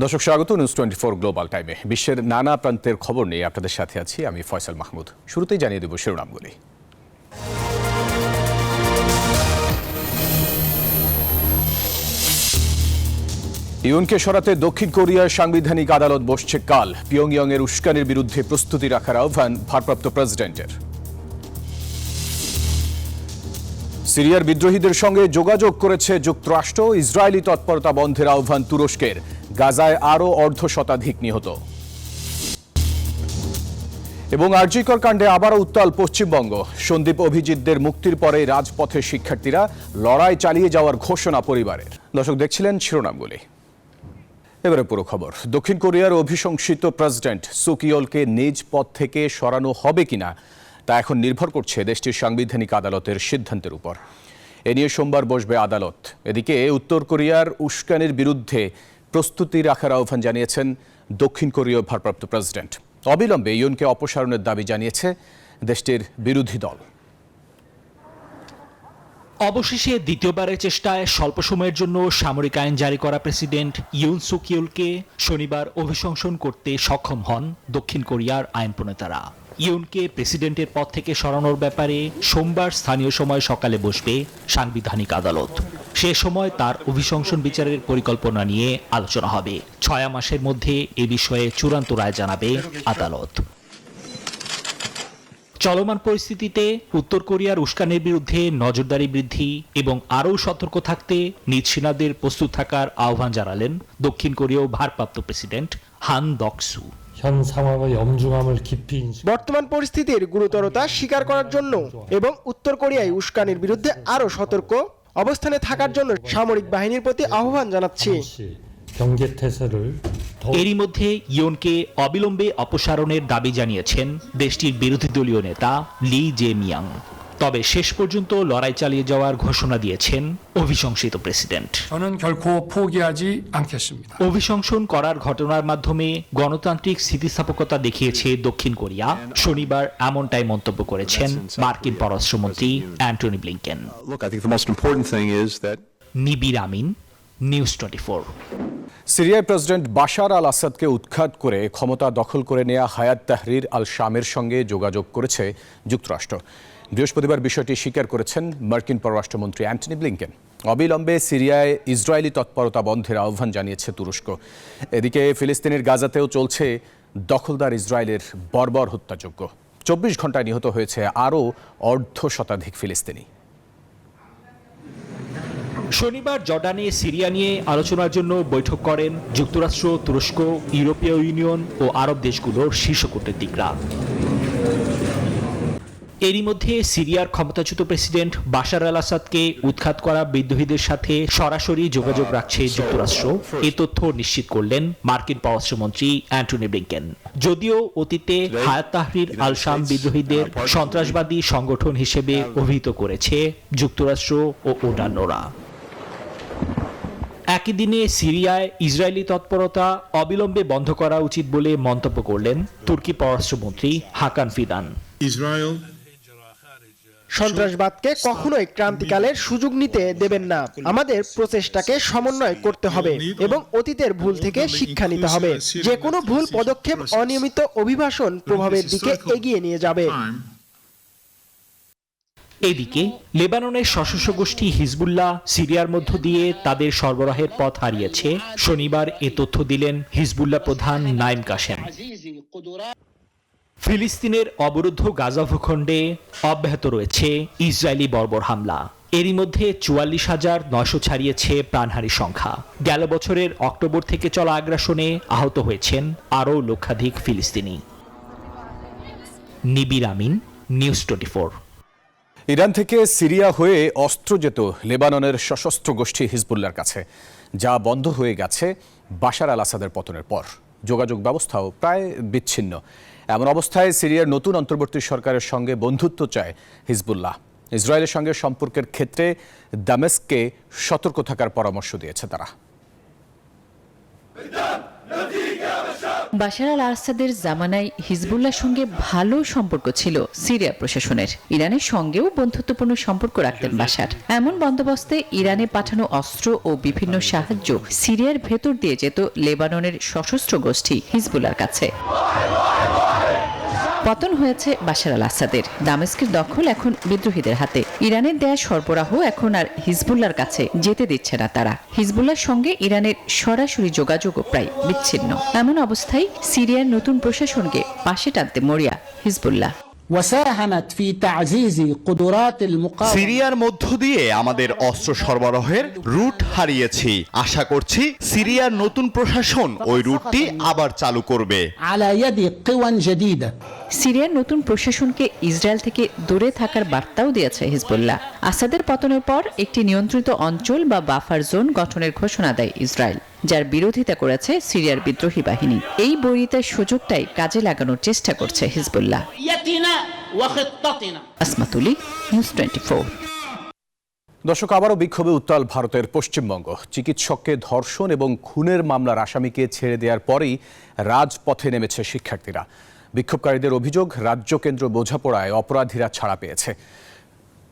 দর্শক, স্বাগত news twenty four global টাইমে বিশ্বের নানা প্রান্তের খবর নিয়ে আপনাদের সাথে আছি আমি ফয়সাল মাহমুদ। শুরুতেই জানিয়ে দেব শিরোনামগুলি। ইউনকে সরাতে দক্ষিণ কোরিয়ার সাংবিধানিক আদালত বসছে কাল। পিয়ংইয়ং এর উস্কানির বিরুদ্ধে প্রস্তুতি রাখার আহ্বান ভারপ্রাপ্ত প্রেসিডেন্টের। সিরিয়ার বিদ্রোহীদের সঙ্গে যোগাযোগ করেছে যুক্তরাষ্ট্র। ইসরায়েলি তৎপরতা বন্ধের আহ্বান তুরস্কের। গাজায় আরও অর্ধ শতাধিক নিহত। এবং আরজিকর কাণ্ডে আবারও উত্তাল পশ্চিমবঙ্গ। সন্দীপ অভিজিৎদের মুক্তির পরে রাজপথে শিক্ষার্থীরা লড়াই চালিয়ে যাওয়ার ঘোষণা পরিবারের। দর্শক দেখছিলেন শিরোনামগুলি। এবারে পুরো খবর। দক্ষিণ কোরিয়ার অভিশংসিত প্রেসিডেন্ট সুকিওলকে নিজ পদ থেকে সরানো হবে কিনা, তা এখন নির্ভর করছে দেশটির সাংবিধানিক আদালতের সিদ্ধান্তের উপর। এ নিয়ে সোমবার বসবে আদালত। এদিকে উত্তর কোরিয়ার উস্কানির বিরুদ্ধে প্রস্তুতি রাখার আহ্বান জানিয়েছেন দক্ষিণ কোরীয় ভারপ্রাপ্ত প্রেসিডেন্ট। অবিলম্বে ইউনকে অপসারণের দাবি জানিয়েছে দেশটির বিরোধী দল। অবশেষে দ্বিতীয়বারের চেষ্টায় স্বল্প সময়ের জন্য সামরিক আইন জারি করা প্রেসিডেন্ট ইউন সুকিউলকে শনিবার অভিশংসন করতে সক্ষম হন দক্ষিণ কোরিয়ার আইন প্রণেতারা ইউনকে প্রেসিডেন্টের পদ থেকে সরানোর ব্যাপারে সোমবার স্থানীয় সময় সকালে বসবে সাংবিধানিক আদালত। সে সময় তার অভিশংসন বিচারের পরিকল্পনা নিয়ে আলোচনা হবে। ছয় মাসের মধ্যে এ বিষয়ে চূড়ান্ত রায় জানাবে আদালত। চলমান পরিস্থিতিতে উত্তর কোরিয়ার উস্কানের বিরুদ্ধে নজরদারি বৃদ্ধি এবং আরও সতর্ক থাকতে নিজ সেনাদের প্রস্তুত থাকার আহ্বান জানালেন দক্ষিণ কোরিয়াও ভারপ্রাপ্ত প্রেসিডেন্ট হান দকসু। বর্তমান পরিস্থিতির গুরুতরতা স্বীকার করার জন্য এবং উত্তর কোরিয়ায় উস্কানির বিরুদ্ধে আরও সতর্ক অবস্থানে থাকার জন্য সামরিক বাহিনীর প্রতি আহ্বান জানাচ্ছি। এরই মধ্যে ইয়নকে অবিলম্বে অপসারণের দাবি জানিয়েছেন দেশটির বিরোধী দলীয় নেতা লি জে মিয়াং। তবে শেষ পর্যন্ত লড়াই চালিয়ে যাওয়ার ঘোষণা দিয়েছেন অভিশংসিত প্রেসিডেন্ট। অভিশংসন করার ঘটনার মাধ্যমে গণতান্ত্রিক স্থিতিস্থাপকতা দেখিয়েছে দক্ষিণ কোরিয়া। শনিবার এমনটাই মন্তব্য করেছেন মার্কিন পররাষ্ট্রমন্ত্রী Antony Blinken. Nibir Amin news twenty সিরিয়ায় প্রেসিডেন্ট বাশার আল আসাদকে উৎখাত করে ক্ষমতা দখল করে নেয়া হায়াত তাহরির আল শামের সঙ্গে যোগাযোগ করেছে যুক্তরাষ্ট্র। বৃহস্পতিবার বিষয়টি স্বীকার করেছেন মার্কিন পররাষ্ট্রমন্ত্রী অ্যান্টনি ব্লিংকেন। অবিলম্বে সিরিয়ায় ইসরায়েলি তৎপরতা বন্ধের আহ্বান জানিয়েছে তুরস্ক। এদিকে ফিলিস্তিনের গাজাতেও চলছে দখলদার ইসরায়েলের বর্বর হত্যাযজ্ঞ। চব্বিশ ঘন্টায় নিহত হয়েছে আরও অর্ধ শতাধিক ফিলিস্তিনি। শনিবার জর্ডানে সিরিয়া নিয়ে আলোচনার জন্য বৈঠক করেন যুক্তরাষ্ট্র, তুরস্ক, ইউরোপীয় ইউনিয়ন ও আরব দেশগুলোর শীর্ষ কূটনীতিকরা। এরই মধ্যে সিরিয়ার ক্ষমতাচ্যুত প্রেসিডেন্ট বাশার আল আসাদকে উৎখাত করা বিদ্রোহীদের সাথে সরাসরি যোগাযোগ রাখছে যুক্তরাষ্ট্র। এ তথ্য নিশ্চিত করলেন মার্কিন পররাষ্ট্রমন্ত্রী অ্যান্টনি ব্লিংকেন। যদিও অতীতে হায়াত তাহরির আল শাম বিদ্রোহীদের সন্ত্রাসবাদী সংগঠন হিসেবে অভিহিত করেছে যুক্তরাষ্ট্র ও অন্যান্যরা। একই দিনে সিরিয়ায় ইসরায়েলি তৎপরতা অবিলম্বে বন্ধ করা উচিত বলে মন্তব্য করলেন তুর্কি পররাষ্ট্রমন্ত্রী হাকান ফিদান। Israel সন্ত্রাসবাদকে কখনোই ক্রান্তিকালের সুযোগ নিতে দেবেন না। আমাদের প্রচেষ্টাকে সমন্বয় করতে হবে এবং অতীতের ভুল থেকে শিক্ষা নিতে হবে। যে কোনো ভুল পদক্ষেপ অনিয়মিত অভিবাসন প্রভাবের দিকে এগিয়ে নিয়ে যাবে। এদিকে লেবাননের সশস্ত্র গোষ্ঠী হিজবুল্লাহ সিরিয়ার মধ্য দিয়ে তাদের সরবরাহের পথ হারিয়েছে। শনিবার এ তথ্য দিলেন হিজবুল্লাহ প্রধান নাইম কাশেম। ফিলিস্তিনের অবরুদ্ধ গাজা ভূখণ্ডে অব্যাহত রয়েছে ইসরায়েলি বর্বর হামলা। এরই মধ্যে চুয়াল্লিশ হাজার নয়শো ছাড়িয়েছে প্রাণহারী সংখ্যা। গেল বছরের অক্টোবর থেকে চলা আগ্রাসনে আহত হয়েছেন আরও লক্ষাধিক ফিলিস্তিনি। Nibir Amin, news twenty four. Iran থেকে সিরিয়া হয়ে অস্ত্র যেত লেবাননের সশস্ত্র গোষ্ঠী হিজবুল্লার কাছে। যা বন্ধ হয়ে গেছে বাশার আল আসাদের পতনের পর। যোগাযোগ ব্যবস্থাও প্রায় বিচ্ছিন্ন। এমন অবস্থায় সিরিয়ার নতুন অন্তর্বর্তী সরকারের সঙ্গে বন্ধুত্ব চায় হিজবুল্লাহ। ইসরায়েলের সঙ্গে সম্পর্কের ক্ষেত্রে দামেস্ককে সতর্ক থাকার পরামর্শ দিয়েছে তারা। বাশার আল আসাদের জামানায় হিজবুল্লাহর সঙ্গে ভালো সম্পর্ক ছিল সিরিয়া প্রশাসনের। ইরানের সঙ্গেও বন্ধুত্বপূর্ণ সম্পর্ক রাখতেন বাশার। এমন বন্দোবস্তে ইরানে পাঠানো অস্ত্র ও বিভিন্ন সাহায্য সিরিয়ার ভেতর দিয়ে যেত লেবাননের সশস্ত্র গোষ্ঠী হিজবুল্লার কাছে। পতন হয়েছে বাশার আল আসাদের। দামেস্কের দখল এখন বিদ্রোহীদের হাতে। ইরানের দেয়া সরবরাহ এখন আর হিজবুল্লার কাছে যেতে দিচ্ছে না তারা। হিজবুল্লার সঙ্গে ইরানের সরাসরি যোগাযোগও প্রায় বিচ্ছিন্ন। এমন অবস্থায় সিরিয়ার নতুন প্রশাসনকে পাশে টানতে মরিয়া হিজবুল্লাহ। সিরিয়ার মধ্য দিয়ে আমাদের অস্ত্র সরবরাহের রুট হারিয়েছি। আশা করছি সিরিয়ার নতুন প্রশাসন ওই রুটটি আবার চালু করবে। সিরিয়ার নতুন প্রশাসনকে ইসরায়েল থেকে দূরে থাকার বার্তাও দিয়েছে হিজবুল্লাহ। আসাদের পতনের পর একটি নিয়ন্ত্রিত অঞ্চল বা বাফার জোন গঠনের ঘোষণা দেয় ইসরায়েল যার বিরোধিতা করেছে সিরিয়ার বিদ্রোহী বাহিনী। এই বৈরিতার সুযোগটাই কাজে লাগানোর চেষ্টা করছে হিজবুল্লাহ। وخطتنا আসমাতুলি নিউজ টোয়েন্টি ফোর দর্শক আবারও বিক্ষোভে উত্তাল ভারতের পশ্চিমবঙ্গ চিকিৎসককে ধর্ষণ এবং খুনের মামলার আসামিকে ছেড়ে দেওয়ার পরেই রাজপথে নেমেছে শিক্ষার্থীরা বিক্ষোভকারীদের অভিযোগ রাজ্য কেন্দ্র বোঝাপড়ায় অপরাধীরা ছাড়া পেয়েছে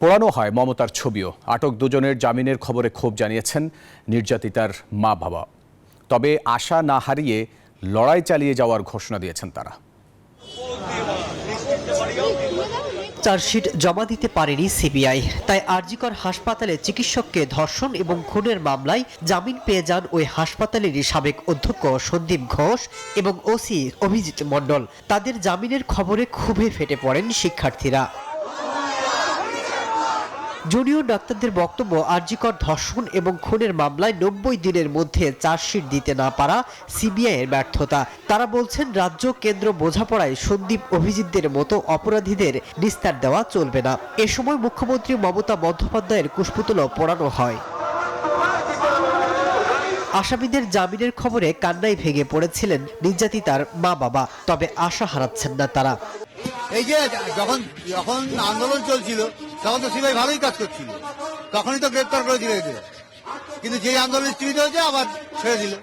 পোড়ানো হয় মমতার ছবিও আটক দুজনের জামিনের খবরে ক্ষোভ জানিয়েছেন নির্যাতিতার মা বাবা তবে আশা না হারিয়ে লড়াই চালিয়ে যাওয়ার ঘোষণা দিয়েছেন তারা চার্জশিট জমা দিতে পারেনি সিবিআই। তাই আরজিকর হাসপাতালে চিকিৎসককে ধর্ষণ এবং খুনের মামলায় জামিন পেয়ে যান ওই হাসপাতালেরই সাবেক অধ্যক্ষ সন্দীপ ঘোষ এবং ওসি অভিজিৎ মণ্ডল। তাদের জামিনের খবরে ক্ষোভে ফেটে পড়েন শিক্ষার্থীরা। জুনিয়র ডাক্তারদের বক্তব্য আরজিকর ধর্ষণ এবং খুনের মামলায় নব্বই দিনের মধ্যে চার্জশিট দিতে না পারা সিবিআই এর ব্যর্থতা। তারা বলছেন, রাজ্য কেন্দ্র বোঝাপড়ায় সন্দীপ অভিজিৎদের মতো অপরাধীদের নিস্তার দেওয়া চলবে না। এ সময় মুখ্যমন্ত্রী মমতা বন্দ্যোপাধ্যায়ের কুশপুতলও পড়ানো হয়। আসামিদের জামিনের খবরে কান্নায় ভেঙে পড়েছিলেন নির্যাতিতার মা বাবা তবে আশা হারাচ্ছেন না তারা। এই যে যখন যখন আন্দোলন চলছিল তখন তো সিবিআই ভালোই কাজ করছিল। তখনই তো গ্রেপ্তার করেছিল এদের কিন্তু যেই আন্দোলন স্থিমিত হয়েছে, আবার ছেড়ে দিল।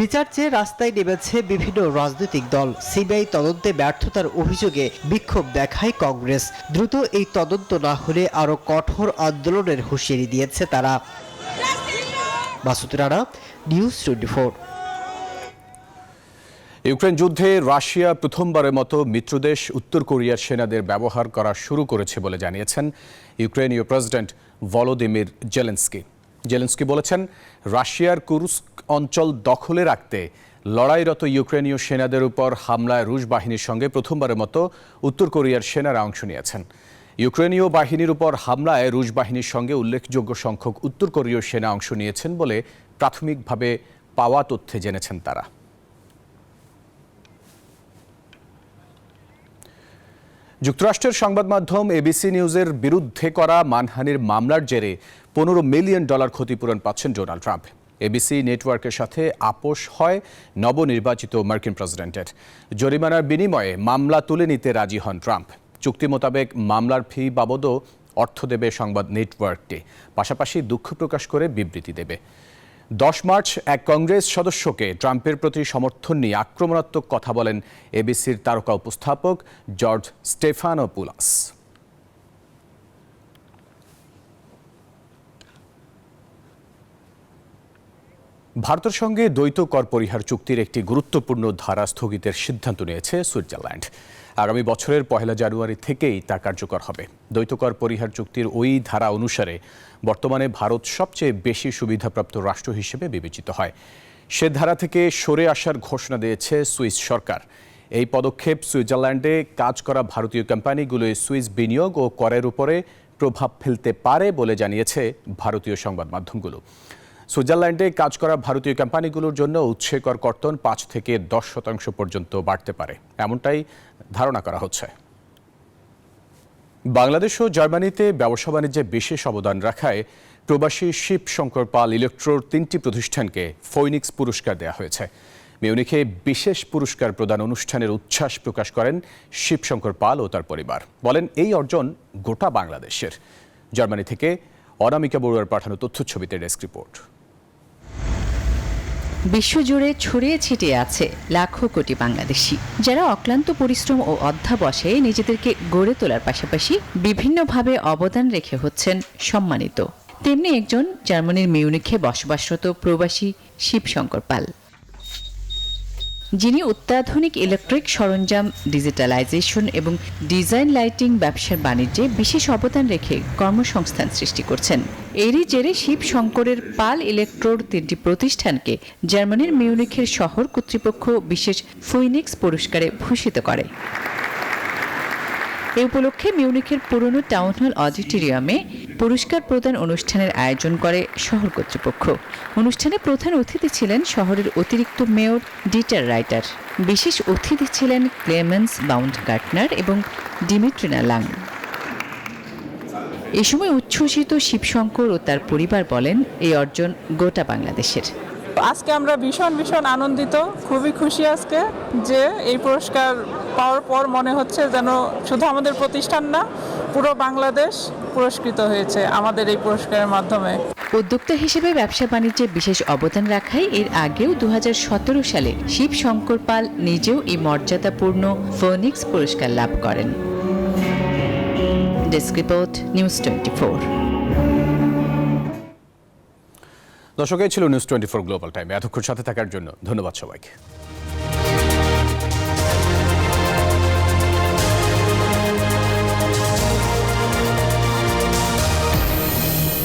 বিচার চেয়ে রাস্তায় নেমেছে বিভিন্ন রাজনৈতিক দল। সিবিআই তদন্তে ব্যর্থতার অভিযোগে বিক্ষোভ দেখায় কংগ্রেস। দ্রুত এই তদন্ত না হলে আরও কঠোর আন্দোলনের হুঁশিয়ারি দিয়েছে তারা। নিউজ টোয়েন্টি ইউক্রেন যুদ্ধে রাশিয়া প্রথমবারের মতো মিত্রদেশ উত্তর কোরিয়ার সেনাদের ব্যবহার করা শুরু করেছে বলে জানিয়েছেন ইউক্রেনীয় প্রেসিডেন্ট ভলোদিমির জেলেন্সকি। জেলেন্সকি বলেছেন, রাশিয়ার কুরুস্ক অঞ্চল দখলে রাখতে লড়াইরত ইউক্রেনীয় সেনাদের উপর হামলায় রুশ বাহিনীর সঙ্গে প্রথমবারের মতো উত্তর কোরিয়ার সেনারা অংশ নিয়েছেন। ইউক্রেনীয় বাহিনীর উপর হামলায় রুশ বাহিনীর সঙ্গে উল্লেখযোগ্য সংখ্যক উত্তর কোরীয় সেনা অংশ নিয়েছেন বলে প্রাথমিকভাবে পাওয়া তথ্যে জেনেছেন তারা। যুক্তরাষ্ট্রের সংবাদ মাধ্যম এবিসি নিউজের বিরুদ্ধে করা মানহানির মামলার জেরে পনেরো মিলিয়ন ডলার ক্ষতিপূরণ পাচ্ছেন ডোনাল্ড ট্রাম্প। এবিসি নেটওয়ার্কের সাথে আপোষ হয় নবনির্বাচিত মার্কিন প্রেসিডেন্টের। জরিমানার বিনিময়ে মামলা তুলে নিতে রাজি হন ট্রাম্প। চুক্তি মোতাবেক মামলার ফি বাবদও অর্থ দেবে সংবাদ নেটওয়ার্কটি। পাশাপাশি দুঃখ প্রকাশ করে বিবৃতি দেবে। দশ মার্চ এক কংগ্রেস সদস্যকে ট্রাম্পের প্রতি সমর্থন নিয়ে আক্রমণাত্মক কথা বলেন এবিসির তারকা উপস্থাপক জর্জ স্টেফানোপুলাস। ভারতের সঙ্গে দ্বৈত কর পরিহার চুক্তির একটি গুরুত্বপূর্ণ ধারা স্থগিতের সিদ্ধান্ত নিয়েছে সুইজারল্যান্ড। আগামী বছরের পহেলা জানুয়ারি থেকেই তা কার্যকর হবে। দ্বৈতকর পরিহার চুক্তির ওই ধারা অনুসারে বর্তমানে ভারত সবচেয়ে বেশি সুবিধাপ্রাপ্ত রাষ্ট্র হিসেবে বিবেচিত হয়। সে ধারা থেকে সরে আসার ঘোষণা দিয়েছে সুইস সরকার। এই পদক্ষেপ সুইজারল্যান্ডে কাজ করা ভারতীয় কোম্পানিগুলোয় সুইস বিনিয়োগ ও করের উপরে প্রভাব ফেলতে পারে বলে জানিয়েছে ভারতীয় সংবাদ মাধ্যমগুলো। সুইজারল্যান্ডে কাজ করা ভারতীয় কোম্পানিগুলোর জন্য উৎসে কর কর্তন পাঁচ থেকে দশ শতাংশ পর্যন্ত বাড়তে পারে। এমনটাই ধারণা করা হচ্ছে। বাংলাদেশ ও জার্মানিতে ব্যবসা বাণিজ্যে বিশেষ অবদান রাখায় প্রবাসী শিব শঙ্কর পাল ইলেকট্রোর তিনটি প্রতিষ্ঠানকে ফৈনিক্স পুরস্কার দেওয়া হয়েছে। মিউনিখে বিশেষ পুরস্কার প্রদান অনুষ্ঠানের উচ্ছ্বাস প্রকাশ করেন শিবশঙ্কর পাল ও তার পরিবার। বলেন, এই অর্জন গোটা বাংলাদেশের। জার্মানি থেকে অনামিকা বড়ুয়ার পাঠানো তথ্যছবিতে ডেস্ক রিপোর্ট। বিশ্বজুড়ে ছড়িয়ে ছিটিয়ে আছে লাখো কোটি বাংলাদেশি। যারা অক্লান্ত পরিশ্রম ও অধ্যাবসে নিজেদেরকে গড়ে তোলার পাশাপাশি বিভিন্নভাবে অবদান রেখে হচ্ছেন সম্মানিত। তেমনি একজন জার্মানির মিউনিখে বসবাসরত প্রবাসী শিবশঙ্কর পাল। যিনি অত্যাধুনিক ইলেকট্রিক সরঞ্জাম, ডিজিটালাইজেশন এবং ডিজাইন লাইটিং ব্যবসার বাণিজ্যে বিশেষ অবদান রেখে কর্মসংস্থান সৃষ্টি করছেন। এরই জেরে শিব শঙ্করের পাল ইলেকট্রোড তিনটি প্রতিষ্ঠানকে জার্মানির মিউনিখের শহর কর্তৃপক্ষ বিশেষ ফুইনিক্স পুরস্কারে ভূষিত করে। এ উপলক্ষে মিউনিখের পুরনো টাউন হল অডিটোরিয়ামে পুরস্কার প্রদান অনুষ্ঠানের আয়োজন করে শহর কর্তৃপক্ষ। অনুষ্ঠানে প্রধান অতিথি ছিলেন শহরের অতিরিক্ত মেয়র, ডিটার রাইটার। বিশেষ অতিথি ছিলেন ক্লেমেন্স বাউন্ড গার্টনার এবং ডিমিট্রিনা লাং। এ সময় উচ্ছ্বসিত শিবশঙ্কর ও তার পরিবার বলেন এই অর্জন গোটা বাংলাদেশের। আজকে আমরা ভীষণ ভীষণ আনন্দিত, খুবই খুশি আজকে যে এই পুরস্কার পাওয়ার পর মনে হচ্ছে যেন শুধু আমাদের প্রতিষ্ঠান না, পুরো বাংলাদেশ পুরস্কৃত হয়েছে আমাদের এই পুরস্কারের মাধ্যমে। উদ্যোক্তা হিসেবে ব্যবসা বাণিজ্যে বিশেষ অবদান রাখায় এর আগেও দুহাজার সতেরো সালে শিব শঙ্কর পাল নিজেও এই মর্যাদাপূর্ণ ফোনিক্স পুরস্কার লাভ করেন। Desk report news twenty four. দর্শক ছিল news twenty four global time. এতক্ষণ সাথে থাকার জন্য ধন্যবাদ সবাইকে।